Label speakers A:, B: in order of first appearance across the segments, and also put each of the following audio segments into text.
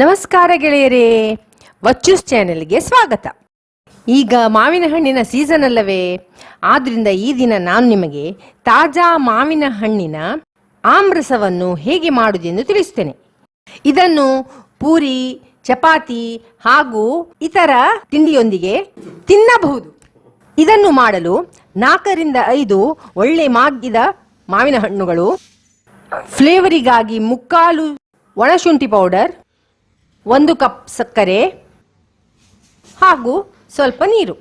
A: ನಮಸ್ಕಾರ ಗೆಳೆಯರೇ ವಚ್ಚೂಸ್ ಚಾನೆಲ್ಗೆ ಸ್ವಾಗತ. ಈಗ ಮಾವಿನ ಹಣ್ಣಿನ ಸೀಸನ್ ಅಲ್ಲವೇ? ಆದ್ರಿಂದ ಈ ದಿನ ನಾನು ನಿಮಗೆ ತಾಜಾ ಮಾವಿನ ಹಣ್ಣಿನ ಆಮ್ರಸವನ್ನು ಹೇಗೆ ಮಾಡುವುದೆಂದು ತಿಳಿಸುತ್ತೇನೆ ಇದನ್ನು ಪೂರಿ, ಚಪಾತಿ ಹಾಗೂ ಇತರ ತಿಂಡಿಯೊಂದಿಗೆ ತಿನ್ನಬಹುದು. ಇದನ್ನು ಮಾಡಲು ನಾಲ್ಕರಿಂದ ಐದು ಒಳ್ಳೆ ಮಾಗಿದ ಮಾವಿನ ಹಣ್ಣುಗಳು ಫ್ಲೇವರಿಗಾಗಿ ಮುಕ್ಕಾಲು ಒಣಶುಂಠಿ ಪೌಡರ್ ಒಂದು ಕಪ್ ಸಕ್ಕರೆ ಹಾಗೂ ಸ್ವಲ್ಪ ನೀರು.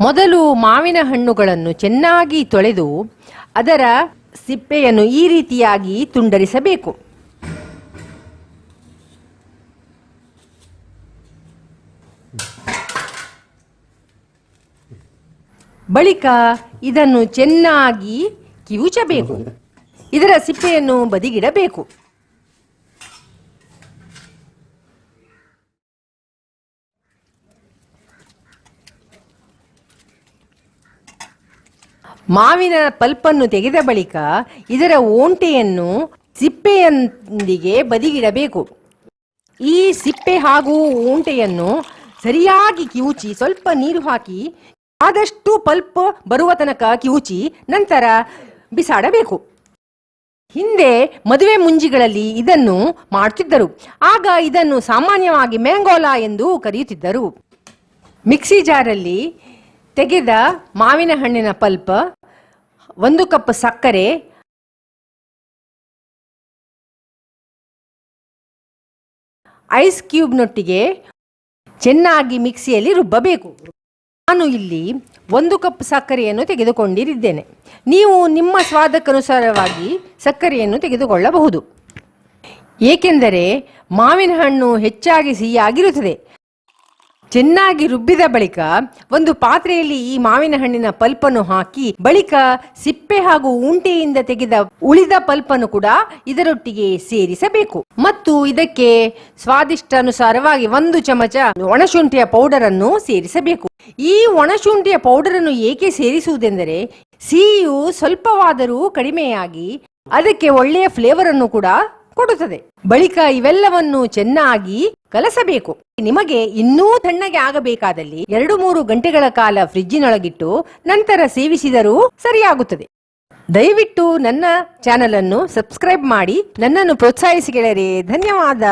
A: ಮೊದಲು ಮಾವಿನ ಹಣ್ಣುಗಳನ್ನು ಚೆನ್ನಾಗಿ ತೊಳೆದು ಅದರ ಸಿಪ್ಪೆಯನ್ನು ಈ ರೀತಿಯಾಗಿ ತುಂಡರಿಸಬೇಕು. ಬಳಿಕ ಇದನ್ನು ಚೆನ್ನಾಗಿ ಕಿವುಚಬೇಕು. ಇದರ ಸಿಪ್ಪೆಯನ್ನು ಬದಿಗಿಡಬೇಕು. ಮಾವಿನ ಪಲ್ಪನ್ನು ತೆಗೆದ ಬಳಿಕ ಇದರ ಓಂಟೆಯನ್ನು ಸಿಪ್ಪೆಯೊಂದಿಗೆ ಬದಿಗಿಡಬೇಕು. ಈ ಸಿಪ್ಪೆ ಹಾಗೂ ಓಂಟೆಯನ್ನು ಸರಿಯಾಗಿ ಕಿವುಚಿ ಸ್ವಲ್ಪ ನೀರು ಹಾಕಿ ಆದಷ್ಟು ಪಲ್ಪ್ ಬರುವ ತನಕ ಕಿವುಚಿ ನಂತರ ಬಿಸಾಡಬೇಕು. ಹಿಂದೆ ಮದುವೆ ಮುಂಜಿಗಳಲ್ಲಿ ಇದನ್ನು ಮಾಡುತ್ತಿದ್ದರು ಆಗ ಇದನ್ನು ಸಾಮಾನ್ಯವಾಗಿ ಮ್ಯಾಂಗೋಲಾ ಎಂದು ಕರೆಯುತ್ತಿದ್ದರು. ಮಿಕ್ಸಿ ಜಾರಲ್ಲಿ ತೆಗೆದ ಮಾವಿನ ಹಣ್ಣಿನ ಪಲ್ಪ್ ಒಂದು ಕಪ್ ಸಕ್ಕರೆ, ಐಸ್ ಕ್ಯೂಬ್ನೊಟ್ಟಿಗೆ ಚೆನ್ನಾಗಿ ಮಿಕ್ಸಿಯಲ್ಲಿ ರುಬ್ಬಬೇಕು. ನಾನು ಇಲ್ಲಿ ಒಂದು ಕಪ್ ಸಕ್ಕರೆಯನ್ನು ತೆಗೆದುಕೊಂಡಿರಿದ್ದೇನೆ. ನೀವು ನಿಮ್ಮ ಸ್ವಾದಕ್ಕನುಸಾರವಾಗಿ ಸಕ್ಕರೆಯನ್ನು ತೆಗೆದುಕೊಳ್ಳಬಹುದು. ಏಕೆಂದರೆ ಮಾವಿನ ಹಣ್ಣು ಹೆಚ್ಚಾಗಿ ಸಿಹಿಯಾಗಿರುತ್ತದೆ. ಚೆನ್ನಾಗಿ ರುಬ್ಬಿದ ಬಳಿಕ ಒಂದು ಪಾತ್ರೆಯಲ್ಲಿ ಈ ಮಾವಿನ ಹಣ್ಣಿನ ಪಲ್ಪನ್ನು ಹಾಕಿ ಬಳಿಕ ಸಿಪ್ಪೆ ಹಾಗೂ ಉಂಟೆಯಿಂದ ತೆಗೆದ ಉಳಿದ ಪಲ್ಪನ್ನು ಕೂಡ ಇದರೊಟ್ಟಿಗೆ ಸೇರಿಸಬೇಕು. ಮತ್ತು ಇದಕ್ಕೆ ಸ್ವಾದಿಷ್ಟಾನುಸಾರವಾಗಿ ಒಂದು ಚಮಚ ಒಣಶುಂಠಿಯ ಪೌಡರ್ ಅನ್ನು ಸೇರಿಸಬೇಕು. ಈ ಒಣಶುಂಠಿಯ ಪೌಡರ್ ಅನ್ನು ಏಕೆ ಸೇರಿಸುವುದೆಂದರೆ ಸಿಹಿಯು ಸ್ವಲ್ಪವಾದರೂ ಕಡಿಮೆಯಾಗಿ ಅದಕ್ಕೆ ಒಳ್ಳೆಯ ಫ್ಲೇವರ್ ಅನ್ನು ಕೂಡ ಕೊಡುತ್ತದೆ. ಬಳಿಕ ಇವೆಲ್ಲವನ್ನು ಚೆನ್ನಾಗಿ ಕಲಸಬೇಕು. ನಿಮಗೆ ಇನ್ನೂ ತಣ್ಣಗೆ ಆಗಬೇಕಾದಲ್ಲಿ ಎರಡು ಮೂರು ಗಂಟೆಗಳ ಕಾಲ ಫ್ರಿಜ್ಜಿನೊಳಗಿಟ್ಟು ನಂತರ ಸೇವಿಸಿದರೂ ಸರಿಯಾಗುತ್ತದೆ. ದಯವಿಟ್ಟು ನನ್ನ ಚಾನಲ್ ಅನ್ನು ಸಬ್ಸ್ಕ್ರೈಬ್ ಮಾಡಿ ನನ್ನನ್ನು ಪ್ರೋತ್ಸಾಹಿಸಿ ಗೆಳೆಯರೇ, ಧನ್ಯವಾದ.